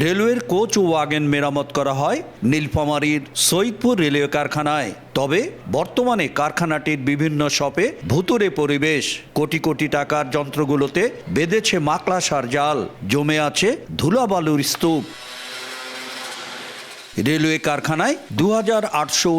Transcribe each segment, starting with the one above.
রেলওয়ের কোচ ও ওয়াগেন মেরামত করা হয় নীলফামারীর সৈদপুর রেলওয়ে কারখানায়। তবে বর্তমানে কারখানাটির বিভিন্ন শপে ভুতুরে পরিবেশ। কোটি কোটি টাকার যন্ত্রগুলোতে বেঁধেছে মাকড়াসার জাল। জমে আছে ধুলাবালুর স্তূপ। রেলওয়ে কারখানায় দু হাজার আটশো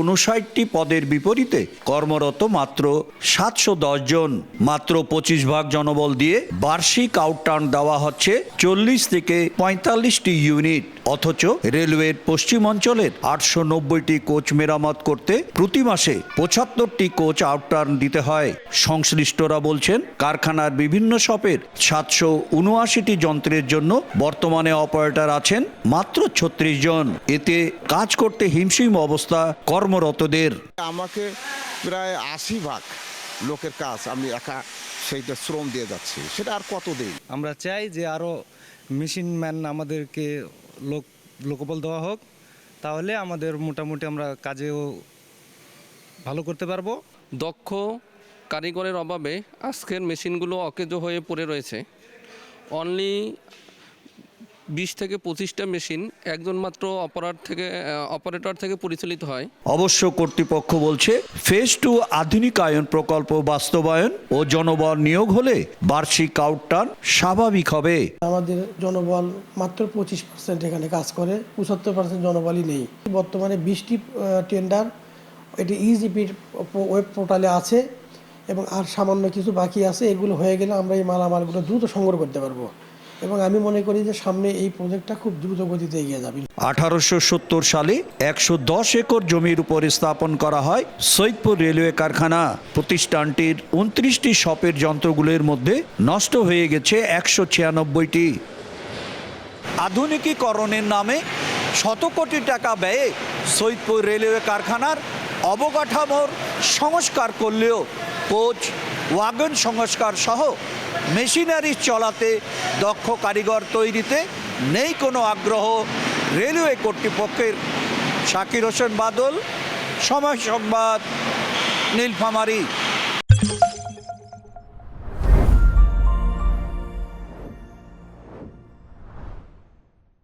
পদের বিপরীতে কর্মরত মাত্র সাতশো জন। মাত্র পঁচিশ ভাগ জনবল দিয়ে বার্ষিক আউটটার্ন দেওয়া হচ্ছে চল্লিশ থেকে পঁয়তাল্লিশটি ইউনিট অথচ রেলওয়ের পশ্চিম অঞ্চলের আটশো নব্বইটি কোচ মেরামত করতে প্রতি মাসে পঁচাত্তরটি কোচ আউটটার্ন দিতে হয়। সংশ্লিষ্টরা বলছেন কারখানার বিভিন্ন শপের সাতশো উনআশিটি যন্ত্রের জন্য বর্তমানে অপারেটর আছেন মাত্র ছত্রিশ জন। এতে কাজ করতে হিমশিম অবস্থা কর্মরতদের। আমাকে প্রায় আশি ভাগ লোকের কাজ আমি একা সেইটা শ্রম দিয়ে যাচ্ছি। সেটা আর কত দিন আমরা চাই যে আরও মেশিন ম্যান আমাদেরকে লোক, লোকবল দেওয়া হোক, তাহলে আমাদের মোটামুটি আমরা কাজেও ভালো করতে পারব। দক্ষ কারিগরের অভাবে আজকের মেশিনগুলো অকেজো হয়ে পড়ে রয়েছে। অনলি বিশ থেকে পঁচিশটা মেশিন একজন মাত্র অপারেটর থেকে অপারেটর থেকে পরিচালিত হয়। অবশ্য কর্তৃপক্ষ বলছে ফেজ টু আধুনিকায়ন প্রকল্প বাস্তবায়ন ও জনবল নিয়োগ হলে বার্ষিক আউটটার্ন স্বাভাবিক হবে। আমাদের জনবল মাত্র পঁচিশ পার্সেন্ট এখানে কাজ করে পঁচাত্তর পার্সেন্ট জনবলই নেই। বর্তমানে বিশটি টেন্ডার এটি ইজিপির ওয়েব পোর্টালে আছে এবং আর সামান্য কিছু বাকি আছে এগুলো হয়ে গেলে আমরা এই মালামালগুলো দ্রুত সংগ্রহ করতে পারব। এবং আমি মনে করি যে সামনে এই প্রজেক্টটা খুব দ্রুত গতিতে এগিয়ে যাবে। আঠারোশো সত্তর সালে একশো দশ একর জমির উপর স্থাপন করা হয় সৈয়দপুর রেলওয়ে কারখানা। প্রতিষ্ঠানটির উনত্রিশটি শপের যন্ত্রগুলোর মধ্যে নষ্ট হয়ে গেছে একশো ছিয়ানব্বইটি। আধুনিকীকরণের নামে শত কোটি টাকা ব্যয়ে সৈয়দপুর রেলওয়ে কারখানার অবকাঠামোর সংস্কার করলেও কোচ ওয়াগন সংস্কার সহ মেশিনারি চলাতে দক্ষ কারিগর তৈরিতে নেই কোনো আগ্রহ। রেলওয়ে কর্তৃপক্ষের শাকির হোসেন বাদল, সময় সংবাদ, নীলফামারী।